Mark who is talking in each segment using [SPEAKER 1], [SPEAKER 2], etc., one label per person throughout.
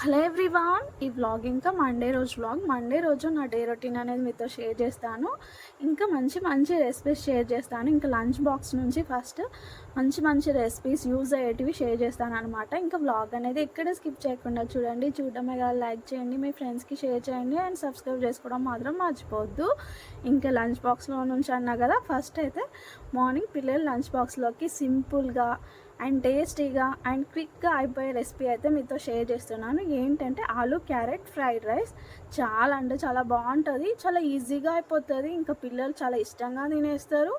[SPEAKER 1] Hello everyone ఈ vlog ఇంకా Monday రోజు వ్లాగ్ మండే రోజు నా డే రొటీన్ అనేది మీతో షేర్ చేస్తాను. ఇంకా మంచి మంచి రెసిపీస్ షేర్ చేస్తాను. ఇంకా లంచ్ బాక్స్ నుంచి ఫస్ట్ మంచి మంచి రెసిపీస్ యూజ్ అయ్యేటివి షేర్ చేస్తాను అనమాట ఇంకా వ్లాగ్ అనేది ఎక్కడ స్కిప్ చేయకుండా చూడండి. చూడడమే కాదు లైక్ చేయండి. మీ ఫ్రెండ్స్కి షేర్ చేయండి అండ్ సబ్స్క్రైబ్ చేసుకోవడం మాత్రం మర్చిపోవద్దు. ఇంకా లంచ్ బాక్స్లో నుంచి అన్నా కదా ఫస్ట్ అయితే మార్నింగ్ పిల్లలు లంచ్ బాక్స్లోకి సింపుల్గా అండ్ టేస్టీగా అండ్ క్విక్గా అయిపోయే రెసిపీ అయితే మీతో షేర్ చేస్తున్నాను. ఏంటంటే ఆలు క్యారెట్ ఫ్రైడ్ రైస్ చాలా అంటే చాలా బాగుంటుంది. చాలా ఈజీగా అయిపోతుంది. ఇంకా పిల్లలు చాలా ఇష్టంగా తినేస్తారు.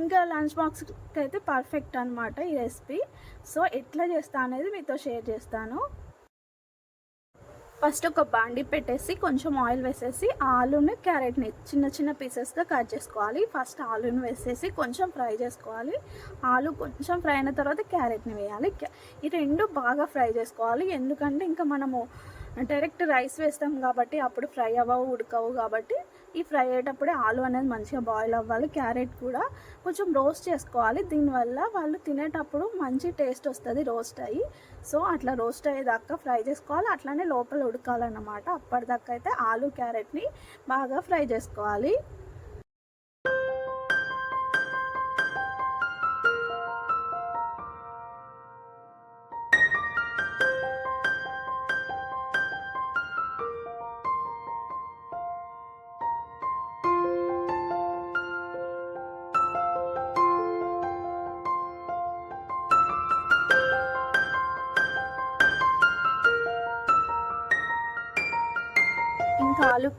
[SPEAKER 1] ఇంకా లంచ్ బాక్స్కి అయితే పర్ఫెక్ట్ అనమాట ఈ రెసిపీ. సో ఎట్లా చేస్తా అనేది మీతో షేర్ చేస్తాను. ఫస్ట్ ఒక బాండి పెట్టేసి కొంచెం ఆయిల్ వేసేసి ఆలుని క్యారెట్ని చిన్న చిన్న పీసెస్గా కట్ చేసుకోవాలి. ఫస్ట్ ఆలుని వేసేసి కొంచెం ఫ్రై చేసుకోవాలి. ఆలు కొంచెం ఫ్రై అయిన తర్వాత క్యారెట్ని వేయాలి. క్యా- ఈ రెండు బాగా ఫ్రై చేసుకోవాలి. ఎందుకంటే ఇంకా మనము డైరెక్ట్ రైస్ వేస్తాం కాబట్టి అప్పుడు ఫ్రై అవ్వవు ఉడకవు కాబట్టి ఈ ఫ్రై అయ్యేటప్పుడే ఆలు అనేది మంచిగా బాయిల్ అవ్వాలి. క్యారెట్ కూడా కొంచెం రోస్ట్ చేసుకోవాలి. దీనివల్ల వాళ్ళు తినేటప్పుడు మంచి టేస్ట్ వస్తుంది రోస్ట్ అయ్యి. సో అట్లా రోస్ట్ అయ్యేదాకా ఫ్రై చేసుకోవాలి. అట్లానే లోపల ఉడకాలన్నమాట. అప్పటిదాకా అయితే ఆలు క్యారెట్ని బాగా ఫ్రై చేసుకోవాలి.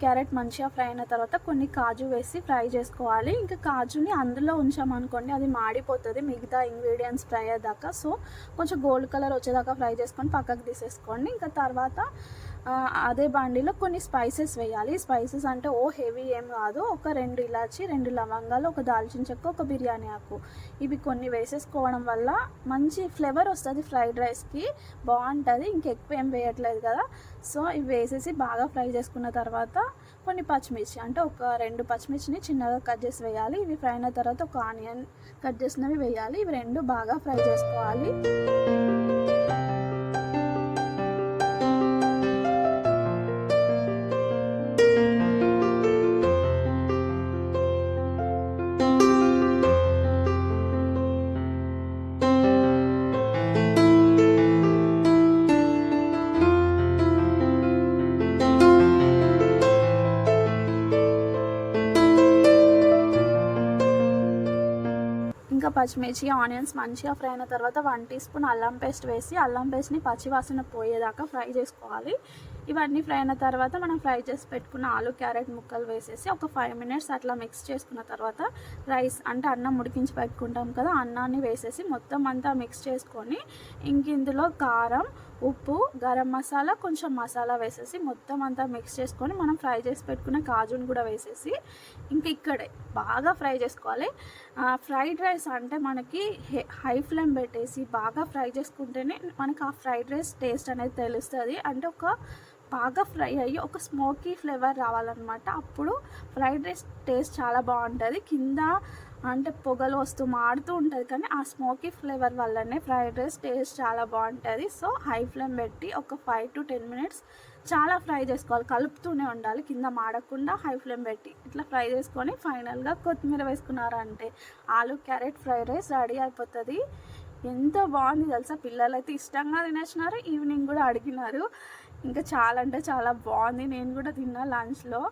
[SPEAKER 1] క్యారెట్ మంచిగా ఫ్రై అయిన తర్వాత కొన్ని కాజు వేసి ఫ్రై చేసుకోవాలి. ఇంకా కాజుని అందులో ఉంచామనుకోండి అది మాడిపోతుంది. మిగతా ఇంగ్రీడియంట్స్ ఫ్రై అయ్యేదాకా. సో కొంచెం గోల్డ్ కలర్ వచ్చేదాకా ఫ్రై చేసుకొని పక్కకు తీసేసుకోండి. ఇంకా తర్వాత అదే బండిలో కొన్ని స్పైసెస్ వేయాలి. స్పైసెస్ అంటే ఓ హెవీ ఏం కాదు. ఒక రెండు ఇలాచి రెండు లవంగాలు ఒక దాల్చిన చెక్క ఒక బిర్యానీ ఆకు. ఇవి కొన్ని వేసేసుకోవడం వల్ల మంచి ఫ్లేవర్ వస్తుంది ఫ్రైడ్ రైస్కి. బాగుంటుంది. ఇంకెక్కువ ఏం వేయట్లేదు కదా. సో ఇవి వేసేసి బాగా ఫ్రై చేసుకున్న తర్వాత కొన్ని పచ్చిమిర్చి అంటే ఒక రెండు పచ్చిమిర్చిని చిన్నగా కట్ చేసి వేయాలి. ఇవి ఫ్రై అయిన తర్వాత ఒక ఆనియన్ కట్ చేసినవి వేయాలి. ఇవి రెండు బాగా ఫ్రై చేసుకోవాలి. పచ్చిమిర్చి ఆనియన్స్ మంచిగా ఫ్రై అయిన తర్వాత వన్ టీ స్పూన్ అల్లం పేస్ట్ వేసి అల్లం పేస్ట్ని పచ్చివాసన పోయేదాకా ఫ్రై చేసుకోవాలి. ఇవన్నీ ఫ్రై అయిన తర్వాత మనం ఫ్రై చేసి పెట్టుకున్న ఆలు క్యారెట్ ముక్కలు వేసేసి ఒక ఫైవ్ మినిట్స్ అట్లా మిక్స్ చేసుకున్న తర్వాత రైస్ అంటే అన్నం ఉడికించి పెట్టుకుంటాం కదా అన్నాన్ని వేసేసి మొత్తం అంతా మిక్స్ చేసుకొని ఇంక ఇందులో కారం ఉప్పు గరం మసాలా కొంచెం మసాలా వేసేసి మొత్తం అంతా మిక్స్ చేసుకొని మనం ఫ్రై చేసి పెట్టుకున్న కాజుని కూడా వేసేసి ఇంకా ఇక్కడే బాగా ఫ్రై చేసుకోవాలి. ఫ్రైడ్ రైస్ అంటే మనకి హై ఫ్లేమ్ పెట్టేసి బాగా ఫ్రై చేసుకుంటేనే మనకి ఆ ఫ్రైడ్ రైస్ టేస్ట్ అనేది తెలుస్తుంది. అంటే ఒక బాగా ఫ్రై అయ్యి ఒక స్మోకీ ఫ్లేవర్ రావాలన్నమాట. అప్పుడు ఫ్రైడ్ రైస్ టేస్ట్ చాలా బాగుంటుంది. కింద అంటే పొగలు వస్తూ మాడుతూ ఉంటుంది. కానీ ఆ స్మోకీ ఫ్లేవర్ వల్లనే ఫ్రైడ్ రైస్ టేస్ట్ చాలా బాగుంటుంది. సో హై ఫ్లేమ్ పెట్టి ఒక ఫైవ్ టు టెన్ మినిట్స్ చాలా ఫ్రై చేసుకోవాలి. కలుపుతూనే ఉండాలి. కింద మాడకుండా హై ఫ్లేమ్ పెట్టి ఇట్లా ఫ్రై చేసుకొని ఫైనల్గా కొత్తిమీర వేసుకున్నారంటే ఆలు క్యారెట్ ఫ్రైడ్ రైస్ రెడీ అయిపోతుంది. ఎంత బాగుంది తెలుసా? పిల్లలు అయితే ఇష్టంగా తినేసినారు. ఈవినింగ్ కూడా అడిగినారు. ఇంకా చాలా అంటే చాలా బాగుంది. నేను కూడా తిన్నా లంచ్లో.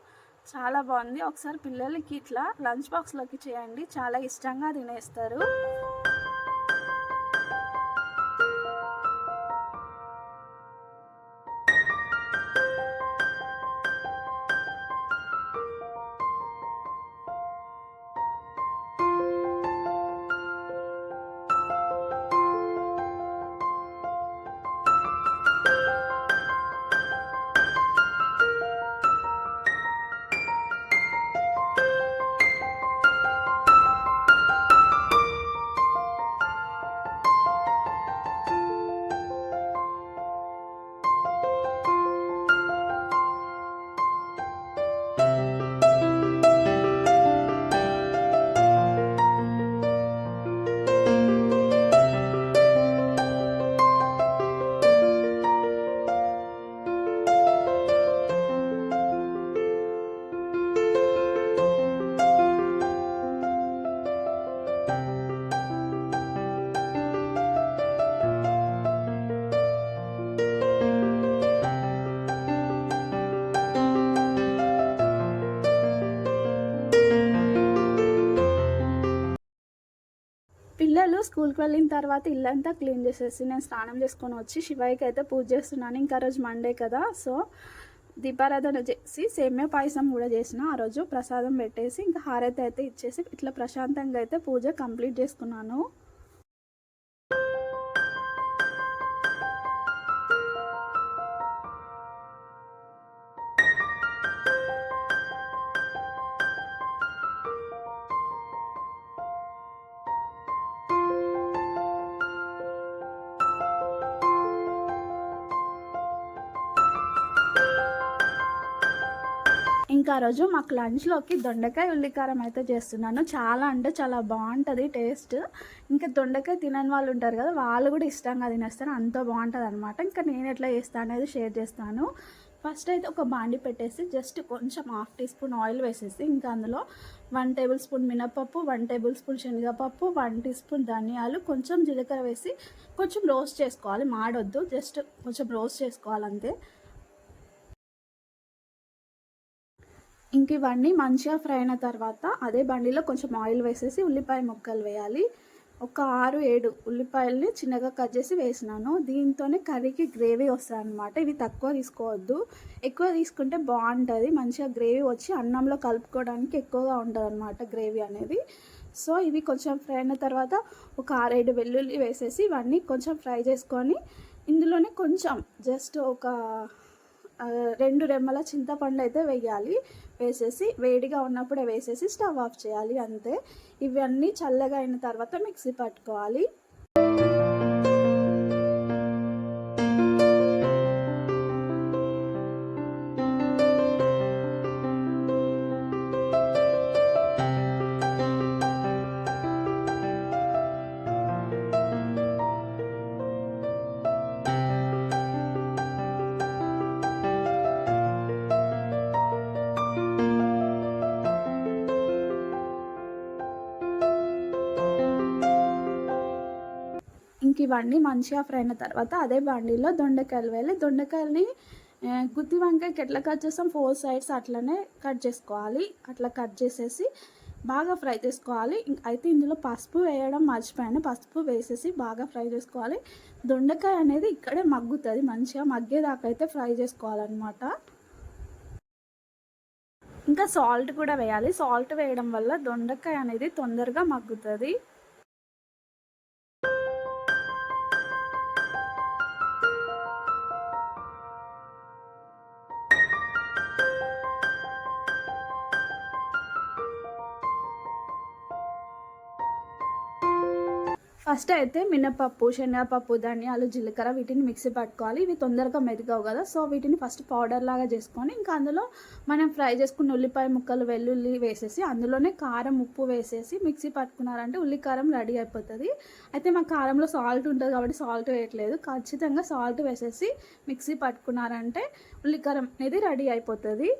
[SPEAKER 1] చాలా బాగుంది. ఒకసారి పిల్లలకి ఇట్లా లంచ్ బాక్స్లోకి చేయండి. చాలా ఇష్టంగా తినేస్తారు. స్కూల్కి వెళ్ళిన తర్వాత ఇల్లంతా క్లీన్ చేసేసి నేను స్నానం చేసుకొని వచ్చి శివయ్యకి అయితే పూజ చేస్తున్నాను. ఇంకా రోజు మండే కదా. సో దీపారాధన చేసి సేమ్యా పాయసం కూడా చేసిన. ఆ రోజు ప్రసాదం పెట్టేసి ఇంకా హారతి అయితే ఇచ్చేసి ఇట్లా ప్రశాంతంగా అయితే పూజ కంప్లీట్ చేసుకున్నాను. ఆ రోజు మాకు లంచ్లోకి దొండకాయ ఉల్లికారం అయితే చేస్తున్నాను. చాలా అంటే చాలా బాగుంటుంది టేస్ట్. ఇంకా దొండకాయ తినని వాళ్ళు ఉంటారు కదా వాళ్ళు కూడా ఇష్టంగా తినేస్తారు. అంత బాగుంటుంది అనమాట ఇంకా నేను ఎట్లా చేస్తాను అనేది షేర్ చేస్తాను. ఫస్ట్ అయితే ఒక బాండి పెట్టేసి జస్ట్ కొంచెం హాఫ్ టీ స్పూన్ ఆయిల్ వేసేసి ఇంకా అందులో వన్ టేబుల్ స్పూన్ మినపప్పు వన్ టేబుల్ స్పూన్ శనగపప్పు వన్ టీ స్పూన్ ధనియాలు కొంచెం జీలకర్ర వేసి కొంచెం రోస్ట్ చేసుకోవాలి. మాడొద్దు జస్ట్ కొంచెం రోస్ట్ చేసుకోవాలంతే. ఇంక ఇవన్నీ మంచిగా ఫ్రై అయిన తర్వాత అదే బండిలో కొంచెం ఆయిల్ వేసేసి ఉల్లిపాయ ముక్కలు వేయాలి. ఒక ఆరు ఏడు ఉల్లిపాయల్ని చిన్నగా కట్ చేసి వేసినాను. దీంతోనే కర్రీకి గ్రేవీ వస్తుంది అనమాట ఇవి తక్కువ తీసుకోవద్దు. ఎక్కువ తీసుకుంటే బాగుంటుంది. మంచిగా గ్రేవీ వచ్చి అన్నంలో కలుపుకోవడానికి ఎక్కువగా ఉంటుంది అనమాట గ్రేవీ అనేది. సో ఇవి కొంచెం ఫ్రై అయిన తర్వాత ఒక ఆరేడు వెల్లుల్లి వేసేసి ఇవన్నీ కొంచెం ఫ్రై చేసుకొని ఇందులోనే కొంచెం జస్ట్ ఒక రెండు రెమ్మల చింతపండు అయితే వేయాలి. వేసేసి వేడిగా ఉన్నప్పుడే వేసేసి స్టవ్ ఆఫ్ చేయాలి అంతే. ఇవన్నీ చల్లగా అయిన తర్వాత మిక్సీ పట్టుకోవాలి. ఇవన్నీ మంచిగా ఫ్రై అయిన తర్వాత అదే బండిలో దొండకాయలు వేయాలి. దొండకాయలని గుత్తి వంకాయకి ఎట్లా కట్ చేస్తాం? ఫోర్ సైడ్స్ అట్లనే కట్ చేసుకోవాలి. అట్లా కట్ చేసేసి బాగా ఫ్రై చేసుకోవాలి. అయితే ఇందులో పసుపు వేయడం మర్చిపోయాను. పసుపు వేసేసి బాగా ఫ్రై చేసుకోవాలి. దొండకాయ అనేది ఇక్కడే మగ్గుతుంది. మంచిగా మగ్గేదాకా అయితే ఫ్రై చేసుకోవాలన్నమాట. ఇంకా సాల్ట్ కూడా వేయాలి. సాల్ట్ వేయడం వల్ల దొండకాయ అనేది తొందరగా మగ్గుతుంది. ఫస్ట్ అయితే మినపప్పు శనగపప్పు ధనియాలు జీలకర్ర వీటిని మిక్సీ పట్టుకోవాలి. ఇవి తొందరగా మెదిగావు కదా. సో వీటిని ఫస్ట్ పౌడర్ లాగా చేసుకొని ఇంకా అందులో మనం ఫ్రై చేసుకున్న ఉల్లిపాయ ముక్కలు వెల్లుల్లి వేసేసి అందులోనే కారం ఉప్పు వేసేసి మిక్సీ పట్టుకున్నారంటే ఉల్లి కారం రెడీ అయిపోతుంది. అయితే మా కారంలో సాల్ట్ ఉంటుంది కాబట్టి సాల్ట్ వేయట్లేదు. ఖచ్చితంగా సాల్ట్ వేసేసి మిక్సీ పట్టుకున్నారంటే ఉల్లి కారం అనేది రెడీ అయిపోతుంది.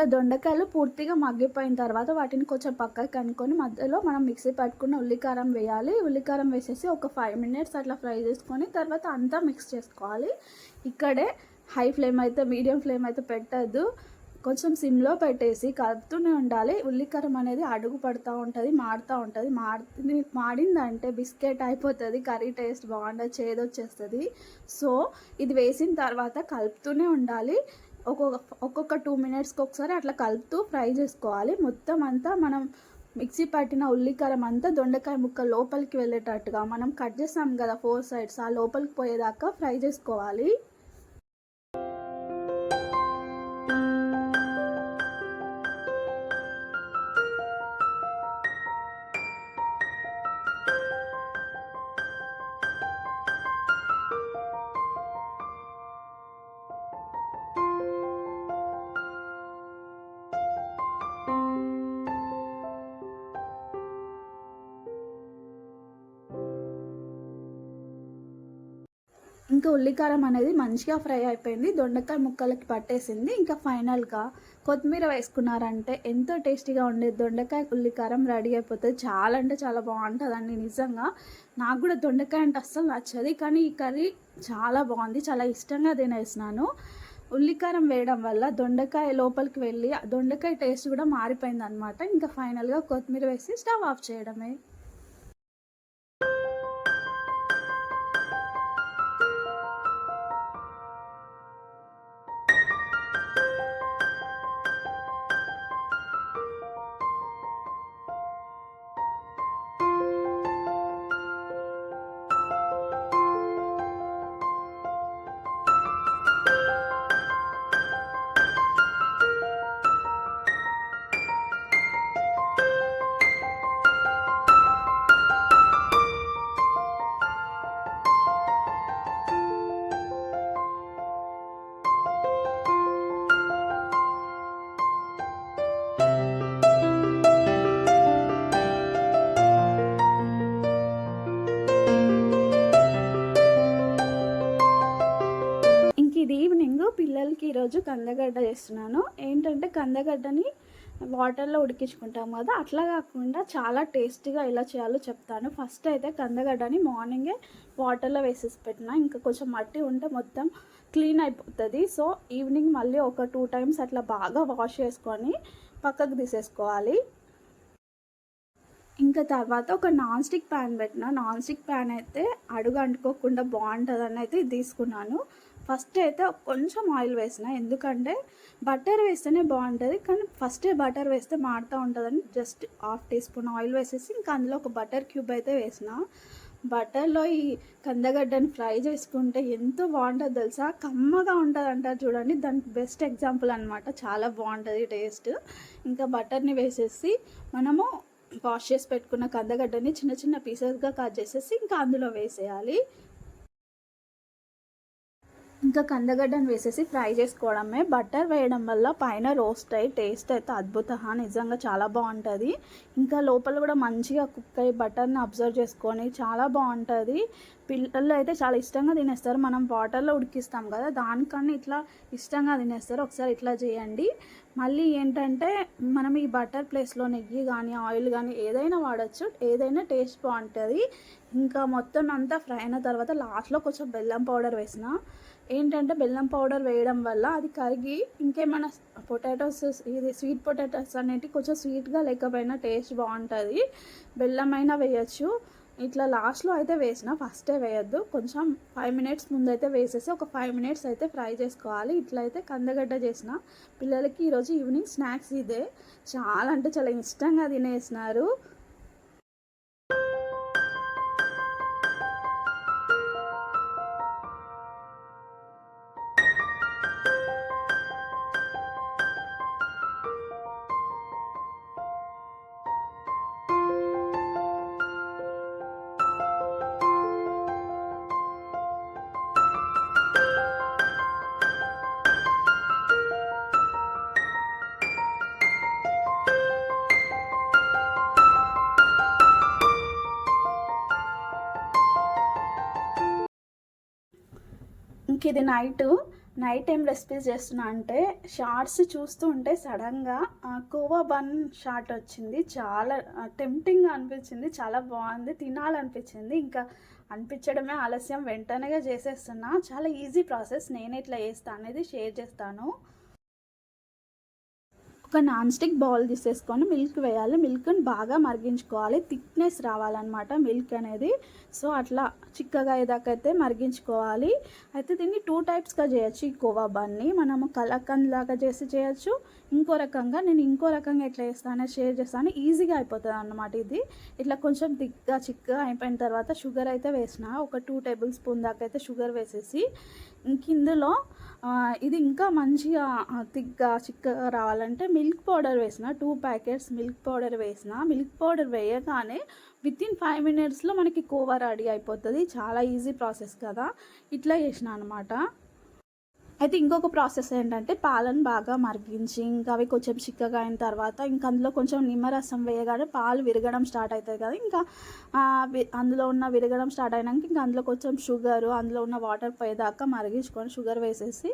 [SPEAKER 1] ఇట్లా దొండకాయలు పూర్తిగా మగ్గిపోయిన తర్వాత వాటిని కొంచెం పక్కకి కనుక్కొని మధ్యలో మనం మిక్సీ పట్టుకున్న ఉల్లికారం వేయాలి. ఉల్లికారం వేసేసి ఒక ఫైవ్ మినిట్స్ అట్లా ఫ్రై చేసుకొని తర్వాత అంతా మిక్స్ చేసుకోవాలి. ఇక్కడే హై ఫ్లేమ్ అయితే మీడియం ఫ్లేమ్ అయితే పెట్టద్దు. కొంచెం సిమ్లో పెట్టేసి కలుపుతూనే ఉండాలి. ఉల్లికారం అనేది అడుగు పడుతూ ఉంటుంది మాడుతూ ఉంటుంది. మాడి మాడిందంటే బిస్కెట్ అయిపోతుంది కర్రీ టేస్ట్ బాగుండదు చేదొచ్చేస్తుంది. సో ఇది వేసిన తర్వాత కలుపుతూనే ఉండాలి. ఒక్కొక్క ఒక్కొక్క టూ మినిట్స్కి ఒకసారి అట్లా కలుపుతూ ఫ్రై చేసుకోవాలి. మొత్తం అంతా మనం మిక్సీ పట్టిన ఉల్లికారం అంతా దొండకాయ ముక్క లోపలికి వెళ్ళేటట్టుగా మనం కట్ చేస్తాం కదా ఫోర్ సైడ్స్ ఆ లోపలికి పోయేదాకా ఫ్రై చేసుకోవాలి. ఇంకా ఉల్లికారం అనేది మంచిగా ఫ్రై అయిపోయింది. దొండకాయ ముక్కలకి పట్టేసింది. ఇంకా ఫైనల్గా కొత్తిమీర వేసుకున్నారంటే ఎంతో టేస్టీగా ఉండే దొండకాయ ఉల్లికారం రెడీ అయిపోతుంది చాలా అంటే చాలా బాగుంటుందండి నిజంగా. నాకు కూడా దొండకాయ అంటే అస్సలు నచ్చదు. కానీ ఈ కర్రీ చాలా బాగుంది. చాలా ఇష్టంగా తినేసినాను. ఉల్లికారం వేయడం వల్ల దొండకాయ లోపలికి వెళ్ళి ఆ దొండకాయ టేస్ట్ కూడా మారిపోయింది అనమాట ఇంకా ఫైనల్గా కొత్తిమీర వేసి స్టవ్ ఆఫ్ చేయడమే. కందగడ్డ చేస్తున్నాను. ఏంటంటే కందగడ్డని వాటర్లో ఉడికించుకుంటాం కదా అట్లా కాకుండా చాలా టేస్టీగా ఎలా చేయాలో చెప్తాను. ఫస్ట్ అయితే కందగడ్డని మార్నింగే వాటర్లో వేసేసి పెట్టిన ఇంకా కొంచెం మట్టి ఉంటే మొత్తం క్లీన్ అయిపోతుంది. సో ఈవినింగ్ మళ్ళీ ఒక టూ టైమ్స్ అట్లా బాగా వాష్ చేసుకొని పక్కకు తీసేసుకోవాలి. ఇంకా తర్వాత ఒక నాన్ స్టిక్ ప్యాన్ పెట్టిన. నాన్ స్టిక్ ప్యాన్ అయితే అడుగు అంటుకోకుండా బాగుంటుందని అయితే తీసుకున్నాను. ఫస్ట్ అయితే కొంచెం ఆయిల్ వేసిన ఎందుకంటే బటర్ వేస్తేనే బాగుంటుంది కానీ ఫస్టే బటర్ వేస్తే మాడుతూ ఉంటుందని just half teaspoon oil వేసేసి ఇంకా అందులో ఒక బటర్ క్యూబ్ అయితే వేసిన. బటర్లో ఈ కందగడ్డని ఫ్రై చేసుకుంటే ఎంతో బాగుంటుంది తెలుసా? కమ్మగా ఉంటుంది అంటారు చూడండి. దానికి బెస్ట్ ఎగ్జాంపుల్ అనమాట చాలా బాగుంటుంది టేస్ట్. ఇంకా బటర్ని వేసేసి మనము వాష్ చేసి పెట్టుకున్న కందగడ్డని చిన్న చిన్న పీసెస్గా కట్ చేసేసి ఇంకా అందులో వేసేయాలి. ఇంకా కందగడ్డను వేసేసి ఫ్రై చేసుకోవడమే. బటర్ వేయడం వల్ల పైన రోస్ట్ అయ్యి టేస్ట్ అయితే అద్భుత నిజంగా చాలా బాగుంటుంది. ఇంకా లోపల కూడా మంచిగా కుక్ అయ్యి బటర్ని అబ్జర్వ్ చేసుకొని చాలా బాగుంటుంది. పిల్లలు అయితే చాలా ఇష్టంగా తినేస్తారు. మనం వాటర్లో ఉడికిస్తాం కదా దానికన్నా ఇట్లా ఇష్టంగా తినేస్తారు. ఒకసారి ఇట్లా చేయండి. మళ్ళీ ఏంటంటే మనం ఈ బటర్ ప్లేస్లో నెయ్యి కానీ ఆయిల్ కానీ ఏదైనా వాడచ్చు. ఏదైనా టేస్ట్ బాగుంటుంది. ఇంకా మొత్తం అంతా ఫ్రై అయిన తర్వాత లాస్ట్లో కొంచెం బెల్లం పౌడర్ వేసిన. ఏంటంటే బెల్లం పౌడర్ వేయడం వల్ల అది కరిగి ఇంకేమైనా పొటాటోస్ ఇది స్వీట్ పొటాటోస్ అనేటివి కొంచెం స్వీట్గా లేకపోయినా టేస్ట్ బాగుంటుంది. బెల్లం అయినా వేయచ్చు. ఇట్లా లాస్ట్లో అయితే వేసిన ఫస్టే వేయద్దు. కొంచెం ఫైవ్ మినిట్స్ ముందైతే వేసేసి ఒక ఫైవ్ మినిట్స్ అయితే ఫ్రై చేసుకోవాలి. ఇట్లా అయితే కందగడ్డ చేసిన. పిల్లలకి ఈరోజు ఈవినింగ్ స్నాక్స్ ఇదే. చాలా అంటే చాలా ఇష్టంగా తినేసినారు. ఇది నైట్ నైట్ టైం రెసిపీస్ చేస్తున్నా అంటే షార్ట్స్ చూస్తూ ఉంటే సడన్గా కోవా బన్ షార్ట్ వచ్చింది. చాలా టెంప్టింగ్గా అనిపించింది. చాలా బాగుంది. తినాలనిపించింది. ఇంకా అనిపించడమే ఆలస్యం. వెంటనేగా చేసేస్తున్నా. చాలా ఈజీ ప్రాసెస్ నేను ఎట్లా చేస్తాను అనేది షేర్ చేస్తాను. ఒక నాన్ స్టిక్ బౌల్ తీసేసుకొని మిల్క్ వేయాలి. మిల్క్ని బాగా మరిగించుకోవాలి. థిక్నెస్ రావాలన్నమాట మిల్క్ అనేది. సో అట్లా చిక్కగా అయ్యేదాకైతే మరిగించుకోవాలి. అయితే దీన్ని టూ టైప్స్గా చేయొచ్చు. ఈ కోవా బన్ని మనము కలకంద్ లాగా చేసి చేయొచ్చు. ఇంకో రకంగా నేను ఇంకో రకంగా ఎట్లా చేస్తానో షేర్ చేస్తాను. ఈజీగా అయిపోతుంది అన్నమాట ఇది. ఇట్లా కొంచెం థిక్గా చిక్కగా అయిపోయిన తర్వాత షుగర్ అయితే వేసిన ఒక టూ టేబుల్ స్పూన్ దాకా అయితే షుగర్ వేసేసి ఇంక ఇందులో ఇది ఇంకా మంచిగా థిక్గా చిక్కగా రావాలంటే మిల్క్ పౌడర్ వేసిన టూ ప్యాకెట్స్ మిల్క్ పౌడర్ వేసిన మిల్క్ పౌడర్ వేయగానే విత్ ఇన్ ఫైవ్ మినిట్స్లో మనకి కోవా రెడీ అయిపోతుంది. చాలా ఈజీ ప్రాసెస్ కదా. ఇట్లా చేసిన అనమాట అయితే ఇంకొక ప్రాసెస్ ఏంటంటే పాలను బాగా మరిగించి ఇంకా అవి కొంచెం చిక్కగా అయిన తర్వాత ఇంకా అందులో కొంచెం నిమ్మరసం వేయగానే పాలు విరగడం స్టార్ట్ అవుతుంది కదా. ఇంకా అందులో ఉన్న విరగడం స్టార్ట్ అయినాక ఇంకా అందులో కొంచెం షుగర్ అందులో ఉన్న వాటర్ పోయేదాకా మరిగించుకొని షుగర్ వేసేసి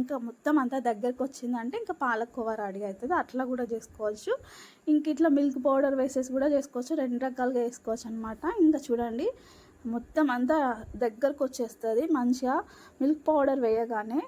[SPEAKER 1] ఇంకా మొత్తం అంతా దగ్గరకు వచ్చిందంటే ఇంకా పాలకోవా రెడీ అవుతుంది. అట్లా కూడా చేసుకోవచ్చు. ఇంక ఇట్లా మిల్క్ పౌడర్ వేసేసి కూడా చేసుకోవచ్చు. రెండు రకాలుగా వేసుకోవచ్చు అనమాట ఇంకా చూడండి మొత్తం అంతా దగ్గరకు వచ్చేస్తుంది. మంచిగా మిల్క్ పౌడర్ వేయగానే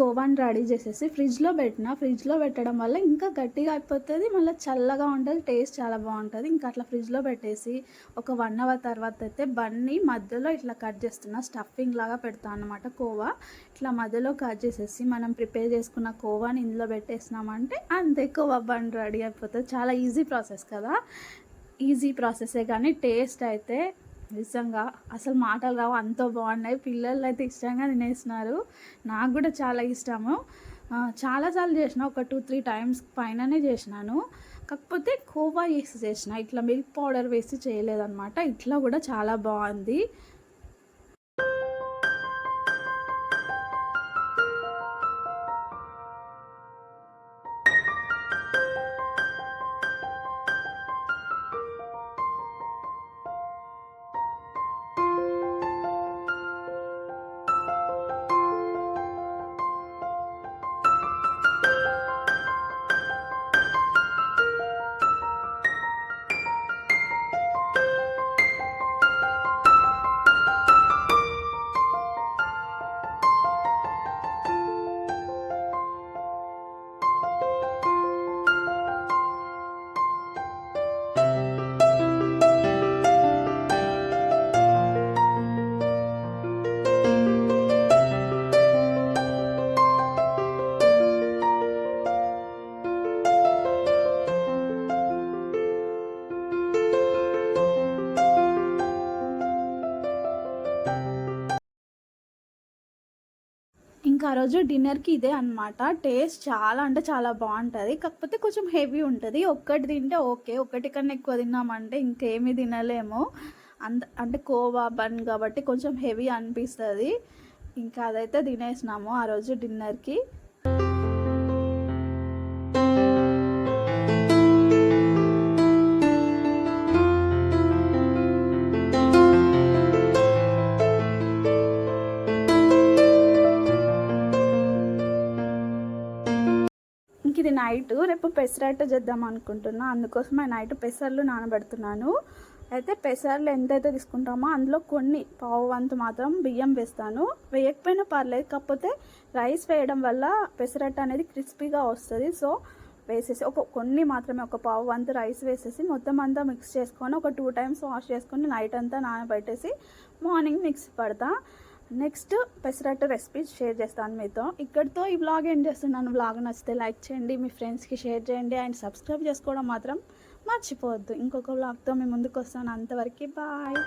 [SPEAKER 1] కోవాని రెడీ చేసేసి ఫ్రిడ్జ్లో పెట్టిన ఫ్రిడ్జ్లో పెట్టడం వల్ల ఇంకా గట్టిగా అయిపోతుంది మళ్ళీ చల్లగా ఉంటుంది టేస్ట్ చాలా బాగుంటుంది. ఇంకా అట్లా ఫ్రిడ్జ్లో పెట్టేసి ఒక వన్ అవర్ తర్వాత అయితే బన్ని మధ్యలో ఇట్లా కట్ చేస్తున్న స్టఫింగ్ లాగా పెడతాను అనమాట కోవా. ఇట్లా మధ్యలో కట్ చేసేసి మనం ప్రిపేర్ చేసుకున్న కోవాని ఇందులో పెట్టేసినామంటే అంతే కోవా బన్ రెడీ అయిపోతుంది. చాలా ఈజీ ప్రాసెస్ కదా. ఈజీ ప్రాసెసే కానీ టేస్ట్ అయితే నిజంగా. అసలు మాటలు రావు అంత బాగున్నాయి. పిల్లలు అయితే ఇష్టంగా తినేసినారు. నాకు కూడా చాలా ఇష్టము. చాలాసార్లు చేసిన ఒక టూ త్రీ టైమ్స్ పైననే చేసినాను. కాకపోతే కోవా వేసి చేసిన ఇట్లా మిల్క్ పౌడర్ వేసి చేయలేదన్నమాట. ఇట్లా కూడా చాలా బాగుంది. రోజు డిన్నర్కి ఇదే అన్నమాట. టేస్ట్ చాలా అంటే చాలా బాగుంటుంది. కాకపోతే కొంచెం హెవీ ఉంటుంది. ఒక్కటి తింటే ఓకే ఒకటి కన్నా ఎక్కువ తిన్నామంటే ఇంకేమీ తినలేము. అంత అంటే కోవా బన్ కాబట్టి కొంచెం హెవీ అనిపిస్తుంది. ఇంకా అదైతే తినేసినాము ఆ రోజు డిన్నర్కి నైట్ రేపు పెసరట్టు చేద్దాం అనుకుంటున్నా. అందుకోసమే నైట్ పెసర్లు నానబెడుతున్నాను. అయితే పెసర్లు ఎంతైతే తీసుకుంటామో అందులో కొన్ని పావు వంతు మాత్రం బియ్యం వేస్తాను. వేయకపోయినా పర్లేదు కాకపోతే రైస్ వేయడం వల్ల పెసరట్టు అనేది క్రిస్పీగా వస్తుంది. సో వేసేసి ఒక కొన్ని మాత్రమే ఒక పావు వంతు రైస్ వేసేసి మొత్తం అంతా మిక్స్ చేసుకొని ఒక టూ టైమ్స్ వాష్ చేసుకొని నైట్ అంతా నానబెట్టేసి మార్నింగ్ మిక్స్ పడతా. నెక్స్ట్ పెసరట్టు రెసిపీ షేర్ చేస్తాను మీతో. ఇక్కడితో ఈ వ్లాగ్ ఏం చేస్తున్నాను. వ్లాగ్ నచ్చితే లైక్ చేయండి మీ ఫ్రెండ్స్కి షేర్ చేయండి అండ్ సబ్స్క్రైబ్ చేసుకోవడం మాత్రం మర్చిపోవద్దు. ఇంకొక వ్లాగ్తో మీ ముందుకు వస్తాను. అంతవరకు బాయ్